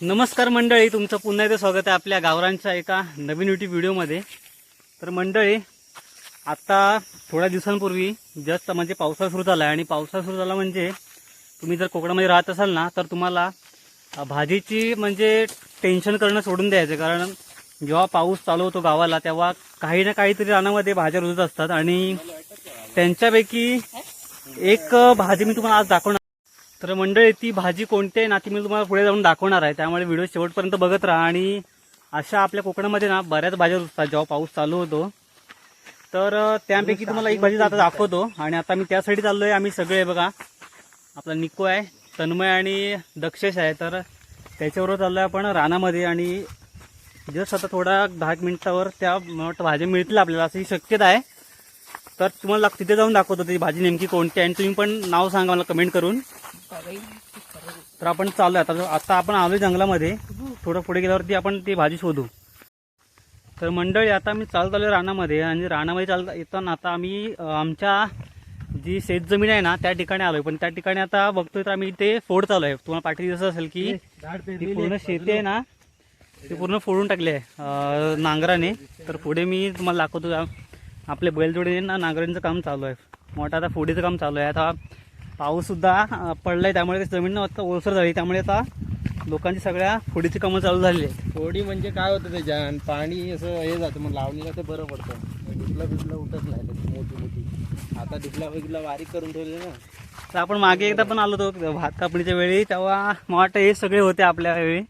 नमस्कार मंडळी तुमचं पुन्हा एकदा स्वागत आहे आपल्या गावरांच्या एका नवीन युट्यूब व्हिडिओमध्ये. तर मंडळी आत्ता थोड्या दिवसांपूर्वी जस्ट म्हणजे पावसाळा सुरू झाला आहे आणि पावसाळा सुरू झाला म्हणजे तुम्ही जर कोकणामध्ये राहत असाल ना तर तुम्हाला भाजीची म्हणजे टेन्शन करणं सोडून द्यायचं. कारण जेव्हा पाऊस चालू होतो गावाला तेव्हा काही ना काहीतरी रानामध्ये भाज्या रुजत असतात आणि त्यांच्यापैकी एक भाजी मी तुम्हाला आज दाखवणार तर मंडळी ती भाजी कोणती आहे ना ती मी तुम्हाला पुढे जाऊन दाखवणार आहे. त्यामुळे व्हिडिओ शेवटपर्यंत बघत राहा आणि अशा आपल्या कोकणामध्ये ना बऱ्याच भाज्या रुजतात जेव्हा पाऊस चालू होतो तर त्यापैकी तुम्हाला एक भाजी आता दाखवतो. आणि आता मी त्यासाठी चाललोय. आम्ही सगळे बघा आपला निको आहे तन्मय आणि दक्षेश आहे. तर त्याच्याबरोबर चाललोय आपण रानामध्ये आणि जस्ट आता थोडा दहा मिनिटावर त्या भाज्या मिळतील आपल्याला अशी शक्यता आहे. तर तुम्हाला तिथे जाऊन दाखवतो ती भाजी नेमकी कोणती आहे. आणि तुम्ही पण नाव सांगा मला कमेंट करून. तर आपण चालू आहे. आता आता आपण आलोय जंगलामध्ये. थोडं पुढे गेल्यावरती आपण ती भाजी शोधू. तर मंडळी आता मी चालत आलोय रानामध्ये आणि रानामध्ये चालता येताना आता आम्ही आमच्या जी शेत जमीन आहे ना त्या ठिकाणी आलोय. पण त्या ठिकाणी आता बघतोय तर आम्ही ते फोड चालू आहे. तुम्हाला पाठी दिसत असेल की ती पूर्ण शेती आहे ना ती पूर्ण फोडून टाकली आहे नांगराने. तर पुढे मी तुम्हाला दाखवतो. आपले बैलजोडीने ना नांगरांचं काम चालू आहे. मोठं आता फोडीचं काम चालू आहे. आता पाऊस सुद्धा अं, पडलाय. त्यामुळे जमीन आता ओलसर झाली. त्यामुळे आता लोकांची सगळ्या फोडीची कामं चालू झालेली आहेत. थोडी म्हणजे काय होतं त्याच्यात पाणी असं हे जातं मग लावणीला ते बरं पडतं. डिपला बिपला उठत नाही मोठी मोठी. आता डिपला बिपला बारीक करून ठेवले ना. तर आपण मागे एकदा पण आलो होतो भात कापणीच्या वेळी. तेव्हा मला वाटतं हे सगळे होते आपल्या वेळी.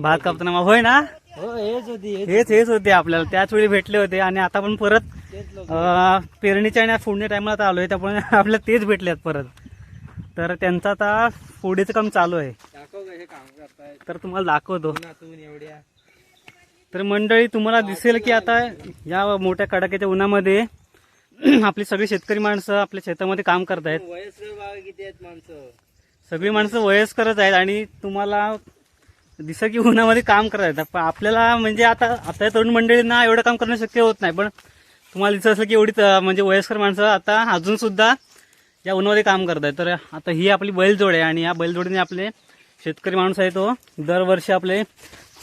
भात कापताना मग होय ना? हो हेच होती हेच हेच होते. आपल्याला. त्याच वेळी भेटले होते आणि आता पण परत पेरणीच्या आणि फोडणी टायमाला आता आलोय. त्यामुळे आपल्याला तेच भेटले आहेत परत. तर त्यांचं आता फोडीचं काम चालू आहे. दाखव हे काम तर तुम्हाला दाखवतो. उन्हातून एवढ्या. तर मंडळी तुम्हाला दिसेल की आता या मोठ्या कडाक्याच्या उन्हामध्ये आपली सगळी शेतकरी माणसं आपल्या शेतामध्ये काम करतायत. वयस्कर बाबा किती आहेत माणसं? सगळी माणसं वयस्करच आहेत आणि तुम्हाला दिसं की उन्हामध्ये काम करत आहेत पण आपल्याला म्हणजे आता आता तरुण मंडळींना एवढं काम करणं शक्य होत नाही. पण तुम्हाला दिसत असेल की एवढी म्हणजे वयस्कर माणसं आता अजून सुद्धा या उन्हामध्ये काम करत आहेत तर आता ही आपली बैलजोड आहे आणि या बैलजोडीने आपले शेतकरी माणूस आहे तो दरवर्षी आपले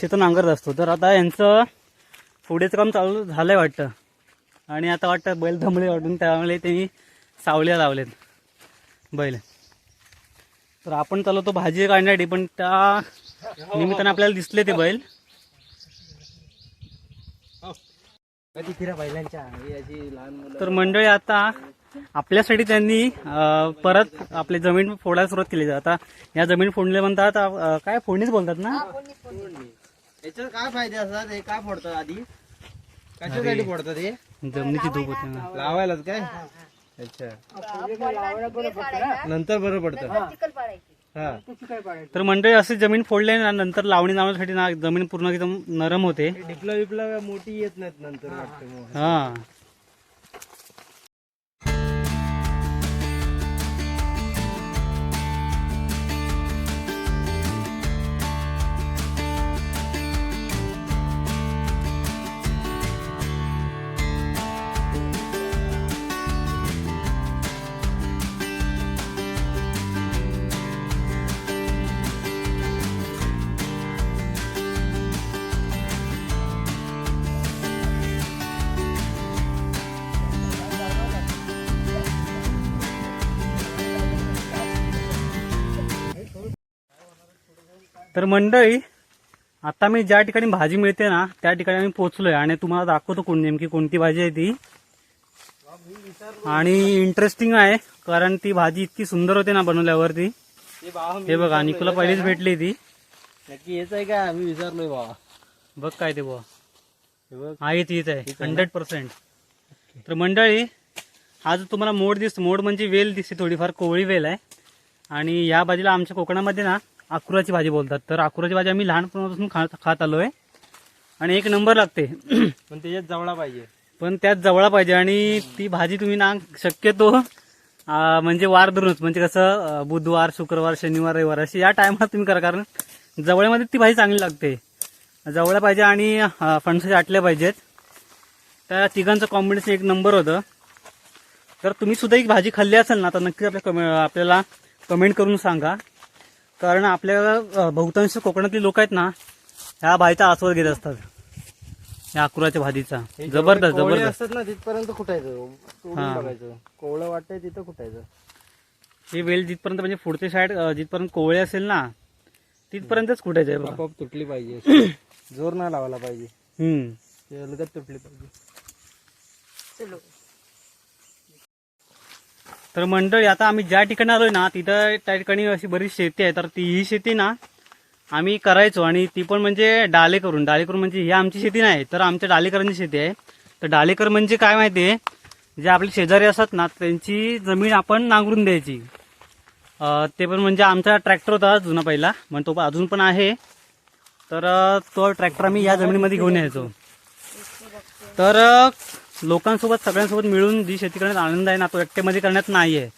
शेतं नांगरत असतो. तर आता यांचं पुढेचं काम चालू झालंय वाटतं. आणि आता वाटतं बैल दमले वाटून त्यामुळे त्यांनी सावल्या लावलेत बैल. तर आपण चालवतो भाजी काढण्यासाठी पण त्या निमित्ताने आपल्याला दिसले ते बैल. ही. तर मंडळी आता आपल्यासाठी त्यांनी परत आपली जमीन फोडायला सुरुवात केली. आता या जमीन फोडले म्हणतात काय फोडणीच बोलतात ना? याच्यात काय फायदे असतात? हे काय फोडतात आधी? कशासाठी फोडतात हे? जमिनीची धूप होते ना. लावायलाच काय? अच्छा. नंतर बरं पडतं. हा. तर मंडळी अशी जमीन फोडले ना नंतर लावणी लावण्यासाठी ना जमीन पूर्ण एकदम नरम होते. डिपला बिपला मोठी येत नाहीत नंतर हा. तर मंडळी आता मी ज्या ठिकाणी भाजी मिळते ना त्या ठिकाणी आम्ही पोहोचलोय आणि तुम्हाला दाखवतो कोण नेमकी कोणती भाजी आहे ती. आणि इंटरेस्टिंग आहे कारण ती भाजी इतकी सुंदर होते ना बनवल्यावरती. हे हे बघा निकोला पहिलीच भेटली ती. नक्की हेच आहे का आम्ही विचारलोय बाबा बघ काय ते बुवा. हे आहे. तीच आहे हंड्रेड पर्सेंट तर मंडळी हा जो तुम्हाला मोड दिसतो मोड म्हणजे वेल दिसते थोडीफार कोवळी वेल आहे. आणि या भाजीला आमच्या कोकणामध्ये ना अकुराची भाजी बोलतात. तर अकुराची भाजी आम्ही लहानपणापासून खात खात आलोय. आणि एक नंबर लागते. पण त्याच्यात जवळा पाहिजे. पण त्यात जवळा पाहिजे आणि ती भाजी तुम्ही ना शक्यतो म्हणजे वार धरूनच म्हणजे कसं बुधवार शुक्रवार शनिवार रविवार अशी या टायमात तुम्ही करा. कारण जवळमध्ये ती भाजी चांगली लागते. जवळ पाहिजे आणि फणसाच्या आटल्या पाहिजेत. त्या तिघांचं कॉम्बिनेशन एक नंबर होतं. तर तुम्ही सुद्धा एक भाजी खाल्ली असेल ना तर नक्कीच आपल्या कमे आपल्याला कमेंट करून सांगा. कारण आपल्या बहुतांश कोकणातली लोक आहेत ना ह्या भाजीचा आस्वाद घेत असतात. या अकुराच्या भाजीचा. जबरदस्त कोवळे जबरदस्त. असतात ना तिथपर्यंत कुठायचं? हा. बघायचं. कोवळं वाटतंय तिथं कुठायचं? ही वेल जिथपर्यंत म्हणजे पुढचे साईड अं, जिथपर्यंत कोवळे असेल ना तिथपर्यंतच कुठायचं आहे बघा. आपोआप तुटली पाहिजे. जोर नाही लावायला पाहिजे. हम्म. ते अलगद तुटली पाहिजे. तर मंडळी आता आम्ही ज्या ठिकाणी आलोय ना तिथं त्या ठिकाणी अशी बरीच शेती आहे. तर ती ही शेती ना आम्ही करायचो आणि ती पण म्हणजे डाले करून. डाले करून म्हणजे ही आमची शेती नाही तर आमच्या डालेकरांची शेती आहे. तर डालेकर म्हणजे काय माहिती आहे? जे आपले शेजारी असतात ना त्यांची जमीन आपण नांगरून द्यायची. ते पण म्हणजे आमचा ट्रॅक्टर होता जुना पहिला पण तो अजून पण आहे. तर तो ट्रॅक्टर आम्ही या जमिनीमध्ये घेऊन यायचो. तर लोकांसोबत सगळ्यांसोबत मिळून जी शेती करण्यात आनंद आहे ना तो एकट्यामध्ये करण्यात नाही आहे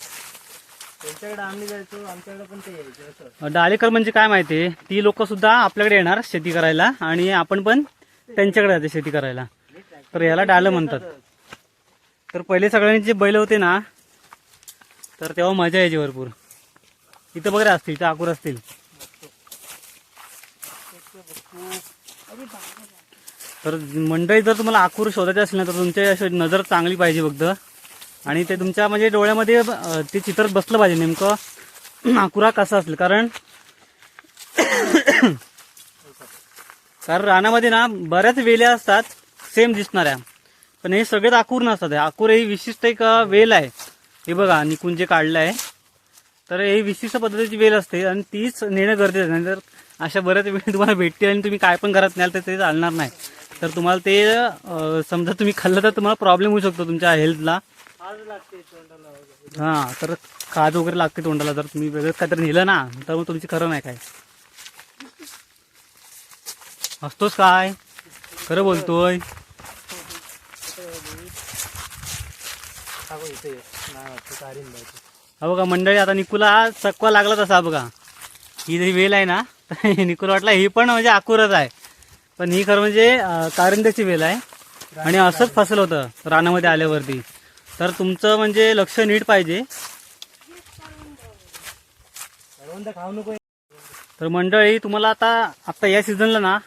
त्यांच्याकडे आम्ही जायचो आमच्याकडे पण ते यायचे असं. डाळेकर म्हणजे काय माहितीये ती लोक सुद्धा आपल्याकडे येणार शेती करायला आणि आपण पण त्यांच्याकडे जाते शेती करायला. तर याला डालं म्हणतात. तर पहिले सगळ्यांनी जे बैल होते ना तर तेव्हा मजा यायची भरपूर. इथं वगैरे असतील इथं आकूर असतील. तर मंडळी जर तुम्हाला आकूर शोधायचे असेल ना तर तुमची अशी नजर चांगली पाहिजे फक्त. आणि ते तुमच्या म्हणजे डोळ्यामध्ये ते चित्र बसलं पाहिजे नेमकं. आकुरा कसा असेल? कारण कारण रानामध्ये ना बऱ्याच वेल्या असतात सेम दिसणाऱ्या. पण हे सगळेच आकूर नसतात. आकूर ही विशिष्ट एक वेल आहे. हे बघा निकून जे काढलं आहे. तर हे विशिष्ट पद्धतीची वेल असते आणि तीच नेणं गरजेचं नाही तर अशा बऱ्याच वेळ तुम्हाला भेटते आणि तुम्ही काय पण करत नाही तर ते चालणार नाही. तर तुम्हाला ते समजा तुम्ही खाल्लं तर तुम्हाला प्रॉब्लेम होऊ शकतो तुमच्या हेल्थला हा तर खाज वगैरे लागते तोंडाला. जर तुम्ही वेगळंच काहीतरी नेलं ना तर मग तुमची खरं नाही काय. हसतोस काय? खरं बोलतोय. हा बघ मंडळी आता निकुला चकवा लागला तसा बघा. ही जी वेल आहे ना निकुला वाटला ही पण म्हणजे आकुरच आहे. पण ही खरं म्हणजे कारंद्याची वेल आहे. आणि असंच फसल होतं रानामध्ये आल्यावरती. तर तुमचं म्हणजे लक्ष नीट पाहिजे. खाऊ नको तर मंडळी तुम्हाला आता आता या सीझनला ना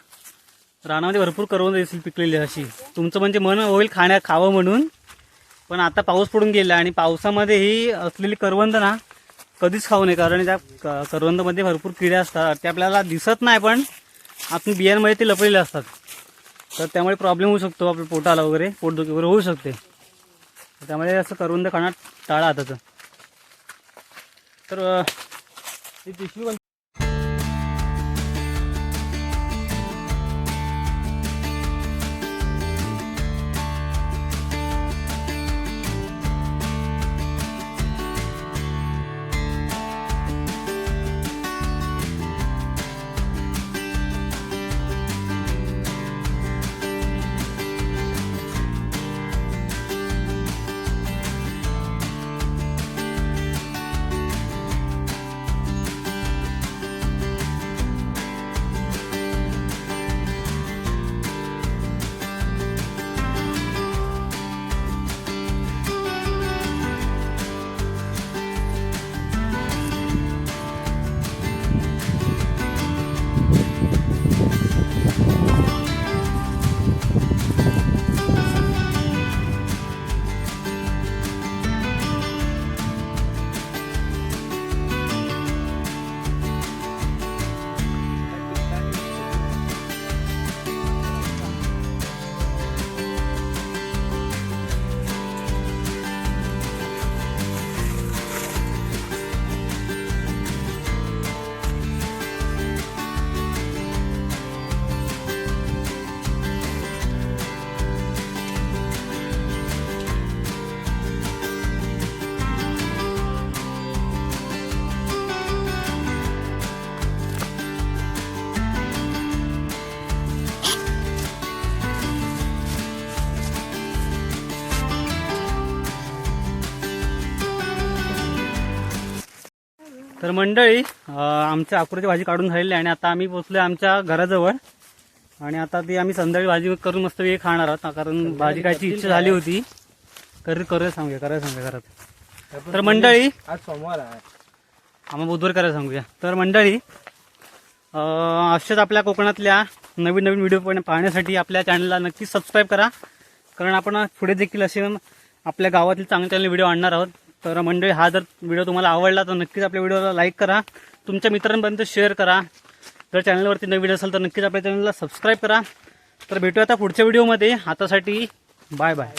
रानामध्ये भरपूर करवंद दिसतील पिकलेली अशी. तुमचं म्हणजे मन होईल खाण्या खावं म्हणून. पण आता पाऊस पडून गेला आणि पावसामध्ये ही असलेली करवंद ना कधीच खाऊ नये. कारण त्या क- करवंदमध्ये भरपूर किडे असतात. ते आपल्याला दिसत नाही पण आपण बियांमध्ये ते लपलेले असतात. तर त्यामुळे प्रॉब्लेम होऊ शकतो आपल्या पोटाला वगैरे पोटदुखी वगैरे होऊ शकते. त्यामुळे असं करवंद खाणं टाळा आताचं तर अं, ती पिशवी तर मंडळी आमच्या अकुराची भाजी काढून झालेली आहे आणि आता आम्ही पोचलोय आमच्या घराजवळ. आणि आता ती आम्ही संध्याकाळी भाजी करून मस्त वेळ खाणार आहोत कारण भाजी खायची इच्छा झाली होती. तर करूया सांगूया करायला सांगूया घरात. तर मंडळी आज सोमवार आहे. आम्हा बुधवार करायला सांगूया. तर मंडळी अं, असेच आपल्या कोकणातल्या नवीन नवीन व्हिडिओ पण पाहण्यासाठी आपल्या चॅनलला नक्की सबस्क्राईब करा. कारण आपण पुढे देखील असे आपल्या गावातील चांगले चांगले व्हिडिओ आणणार आहोत. तर मंडळी हा जर व्हिडिओ तुम्हाला आवडला तर नक्कीच आपल्या व्हिडिओला लाईक करा. तुमच्या मित्रांपर्यंत शेअर करा. जर चॅनलवरती नवीन असेल तर नक्कीच आपल्या चॅनलला सबस्क्राईब करा. तर भेटूया आता पुढच्या व्हिडिओमध्ये. आतासाठी बाय बाय.